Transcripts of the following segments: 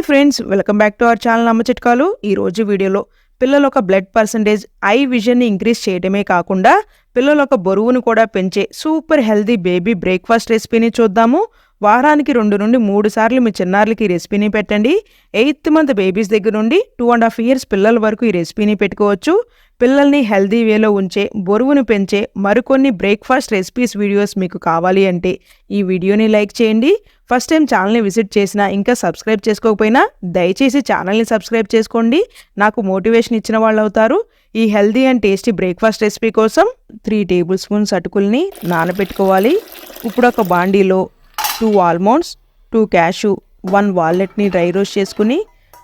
Hi friends welcome back to our channel అమ్మ చిట్కాలు. ఈ రోజు వీడియోలో పిల్లల ఒక బ్లడ్ పర్సంటేజ్ ఐ విజన్ని ఇంక్రీజ్ చేయడమే కాకుండా పిల్లల ఒక బరువును కూడా పెంచే సూపర్ హెల్దీ బేబీ బ్రేక్ఫాస్ట్ రెసిపీని చూద్దాము. వారానికి రెండు నుండి మూడు సార్లు మీ చిన్నారులకి ఈ రెసిపీని పెట్టండి. ఎయిత్ మంత్ బేబీస్ దగ్గర నుండి టూ అండ్ హాఫ్ ఇయర్స్ పిల్లల వరకు ఈ రెసిపీని పెట్టుకోవచ్చు. పిల్లల్ని హెల్దీ వేలో ఉంచే బరువును పెంచే మరికొన్ని బ్రేక్ఫాస్ట్ రెసిపీస్ వీడియోస్ మీకు కావాలి అంటే ఈ వీడియోని లైక్ చేయండి. ఫస్ట్ టైం ఛానల్ని విజిట్ చేసినా ఇంకా సబ్స్క్రైబ్ చేసుకోకపోయినా దయచేసి ఛానల్ని సబ్స్క్రైబ్ చేసుకోండి. నాకు మోటివేషన్ ఇచ్చిన వాళ్ళు అవుతారు. ఈ healthy and tasty breakfast recipe కోసం త్రీ టేబుల్ స్పూన్స్ అటుకుల్ని నానబెట్టుకోవాలి. ఇప్పుడు ఒక బాండీలో two almonds two cashew one వాలెట్ని dry roast చేసుకుని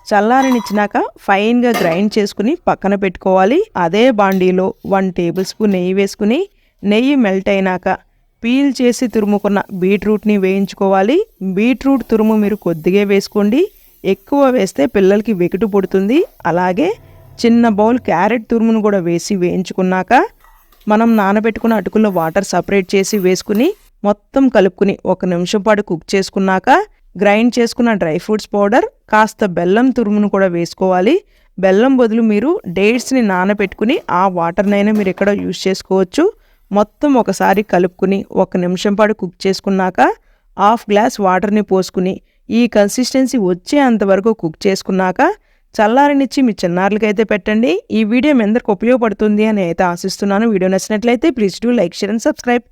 చల్లారనిచ్చినాక ఫైన్గా గ్రైండ్ చేసుకుని పక్కన పెట్టుకోవాలి. అదే బాండీలో వన్ టేబుల్ స్పూన్ నెయ్యి వేసుకుని నెయ్యి మెల్ట్ అయినాక పీల్ చేసి తురుముకున్న బీట్రూట్ని వేయించుకోవాలి. బీట్రూట్ తురుము మీరు కొద్దిగా వేసుకోండి. ఎక్కువ వేస్తే పిల్లలకి వెకుటు పుడుతుంది. అలాగే చిన్న బౌల్ క్యారెట్ తురుమును కూడా వేసి వేయించుకున్నాక మనం నానబెట్టుకున్న అటుకుల్లో వాటర్ సపరేట్ చేసి వేసుకుని మొత్తం కలుపుకుని ఒక నిమిషం పాటు కుక్ చేసుకున్నాక గ్రైండ్ చేసుకున్న డ్రై ఫ్రూట్స్ పౌడర్ కాస్త బెల్లం తురుమును కూడా వేసుకోవాలి. బెల్లం బదులు మీరు డేట్స్ని నానబెట్టుకుని ఆ వాటర్నైనా మీరు ఎక్కడ యూజ్ చేసుకోవచ్చు. మొత్తం ఒకసారి కలుపుకుని ఒక నిమిషం పాటు కుక్ చేసుకున్నాక హాఫ్ గ్లాస్ వాటర్ని పోసుకుని ఈ కన్సిస్టెన్సీ వచ్చే అంతవరకు కుక్ చేసుకున్నాక చల్లారనిచ్చి మీ చిన్నారులకైతే పెట్టండి. ఈ వీడియో మీ అందరికి ఉపయోగపడుతుంది అని అయితే ఆశిస్తున్నాను. వీడియో నచ్చినట్లయితే please do like share and subscribe.